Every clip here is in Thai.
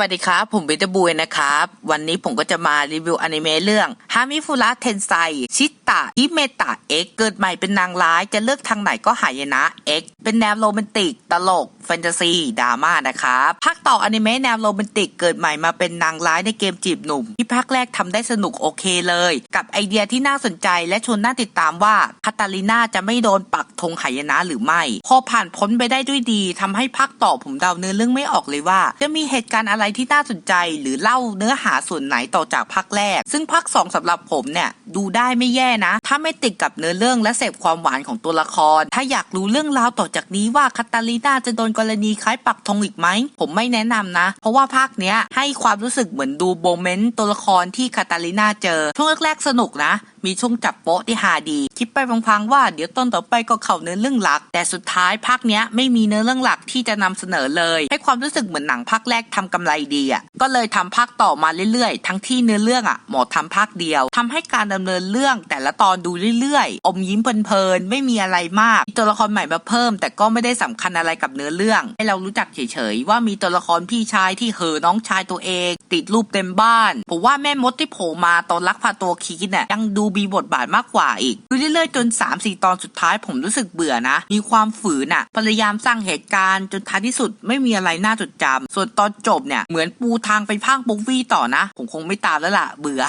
วัสดีครับ ผมเบตาบุยนะครับ วันนี้ผมก็จะมารีวิวอนิเมะเรื่องฮามิฟุระเทนไซชิตะฮิเมตะเอ็กเกิดใหม่เป็นนางร้ายจะเลือกทางไหนก็หายนะเอ็ก เป็นแนวโรแมนติก ตลก แฟนตาซีดราม่านะครับภาคต่ออนิเมะแนวโรแมนติกเกิดใหม่มาเป็นนางร้ายในเกมจีบหนุ่ม ที่ภาคแรกทำได้สนุกโอเคเลย กับไอเดียที่น่าสนใจและชวนน่าติดตามว่าคาตาลิน่าจะไม่โดนปักธงหายนะหรือไม่ พอผ่านพ้นไปได้ด้วยดีทำให้ภาคต่อผมเดาเนื้อเรื่องไม่ออกเลยว่า จะมีเหตุการณ์อะไรที่น่าสนใจ หรือเล่าเนื้อหาส่วนไหนต่อจากภาคแรก ซึ่งภาคสองสำหรับผมเนี่ยดูได้ไม่แย่นะ ถ้าไม่ติดกับเนื้อเรื่องและเสพความหวานของตัวละคร ถ้าอยากรู้เรื่องราวต่อจากนี้ว่าคาตาลิน่าจะโดนกรณีคล้ายปักธงอีกไหม ผมไม่แนะนำนะ เพราะว่าภาคเนี้ยให้ความรู้สึกเหมือนดูโมเมนต์ตัวละครที่คาตาลิน่าเจอ ช่วงแรกๆสนุกนะ มีช่วงจับโป๊ะที่ฮาดี คิดไปพังๆว่าเดี๋ยวต้นต่อไปก็เข้าเนื้อเรื่องหลัก แต่สุดท้ายภาคเนี้ยไม่มีเนื้อเรื่องหลักที่จะนำเสนอเลย ให้ความรู้สึกเหมือนหนังภาคแรกทำกำไรดีอะก็เลยทำภาคต่อมาเรื่อยๆ ทั้งที่เนื้อเรื่องอะหมอทำภาคเดียวทำให้การดำเนินเรื่องแต่ละตอนดูเรื่อยๆ อมยิ้มเพลินๆไม่มีอะไรมากมตัวละครใหม่มาเพิ่มแต่ก็ไม่ได้สำคัญอะไรกับเนื้อเรื่อง ให้เรารู้จักเฉยๆว่ามีตัวละครพี่ชายที่เหอน้องชายตัวเอง ติดรูปเต็มบ้านผมว่าแม่มดที่โผล่มาตอนลักพาตัวคีนน่ะยังดูมีบทบาทมากกว่าอีกดูเรื่อยๆจน 3-4 ตอนสุดท้ายผมรู้สึกเบื่อนะ มีความฝืนอะพยายามสร้างเหตุการณ์จนท้ายที่สุดไม่มีอะไรน่าจดจำส่วนตอนจบเนี่ยเหมือนปูทางไปภาคบุฟฟี่ต่อนะ ผมคงไม่ตามแล้วล่ะเบื่อ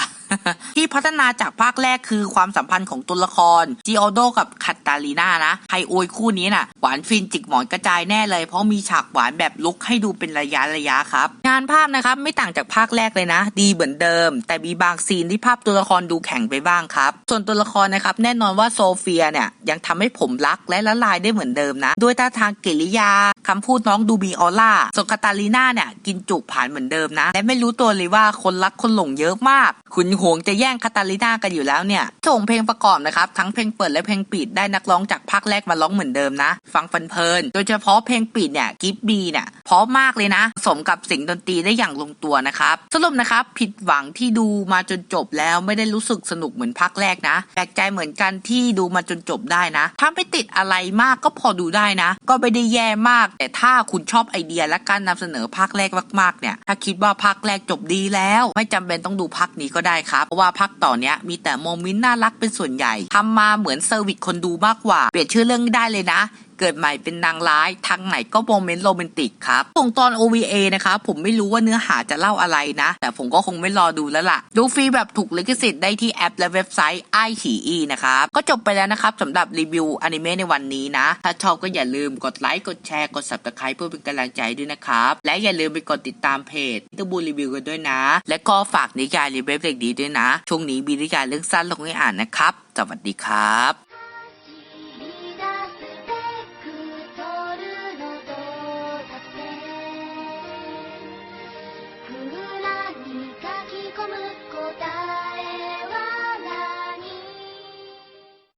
ที่พัฒนาจากภาคแรกคือความสัมพันธ์ของตัวละครจิโอโดกับคาตาลีนานะไฮโอยคู่นี้น่ะหวานฟินจิกหมอนกระจายแน่เลย เพราะมีฉากหวานแบบลุกให้ดูเป็นระยะระยะครับ งานภาพนะครับไม่ต่างจากภาคแรกเลยนะ ดีเหมือนเดิม แต่มีบางซีนที่ภาพตัวละครดูแข็งไปบ้างครับ ส่วนตัวละครนะครับแน่นอนว่าโซเฟียเนี่ยยังทำให้ผมรักและละลายได้เหมือนเดิมนะด้วยท่าทางกิริยา คำพูดน้องดูมีออร่าส่วนคาตาลีนาเนี่ยกินจุผ่านเหมือนเดิมนะ และไม่รู้ตัวเลยว่าคนรักคนหลงเยอะมาก ขุนหวงจะแย่งคาตาลีนากันอยู่แล้วเนี่ย ส่งเพลงประกอบนะครับ ทั้งเพลงเปิดและเพลงปิดได้นักร้องจากภาคแรกมาร้องเหมือนเดิมนะ ฟังเพลิน โดยเฉพาะเพลงปิดเนี่ยกิฟบีเนี่ย เพราะมากเลยนะ สมกับเสียงดนตรีได้อย่างลงตัวนะครับ สรุปนะครับ ผิดหวังที่ดูมาจนจบแล้วไม่ได้รู้สึกสนุกเหมือนภาคแรกนะแปลกใจเหมือนกันที่ดูมาจนจบได้นะ ถ้าไม่ติดอะไรมากก็พอดูได้นะ ก็ไม่ได้แย่มาก แต่ถ้าคุณชอบไอเดียและการนำเสนอภาคแรกมากๆเนี่ย ถ้าคิดว่าภาคแรกจบดีแล้ว ไม่จำเป็นต้องดูภาคนี้ก็ได้ครับ เพราะว่าภาคต่อเนี้ยมีแต่โมเมนต์น่ารักเป็นส่วนใหญ่ทำมาเหมือนเซอร์วิสคนดูมากกว่า เปลี่ยนชื่อเรื่องได้เลยนะ เกิดใหม่เป็นนางร้ายทางไหนก็โมเมนต์โรแมนติกครับส่งตอน OVA นะครับผมไม่รู้ว่าเนื้อหาจะเล่าอะไรนะ แต่ผมก็คงไม่รอดูแล้วล่ะ ดูฟรีแบบถูกลิขสิทธิ์ได้ที่แอปและเว็บไซต์ไอฉีอีนะครับ ก็จบไปแล้วนะครับสำหรับรีวิวอนิเมะในวันนี้นะ ถ้าชอบก็อย่าลืมกดไลค์กดแชร์กด subscribe เพื่อเป็นกำลังใจด้วยนะครับ และอย่าลืมไปกดติดตามเพจตบูรีวิวกันด้วยนะ และก็ฝากนิยายรีวิวเด็กดีด้วยนะช่วงนี้มีนิยายเรื่องสั้นลงให้อ่านนะครับ สวัสดีครับ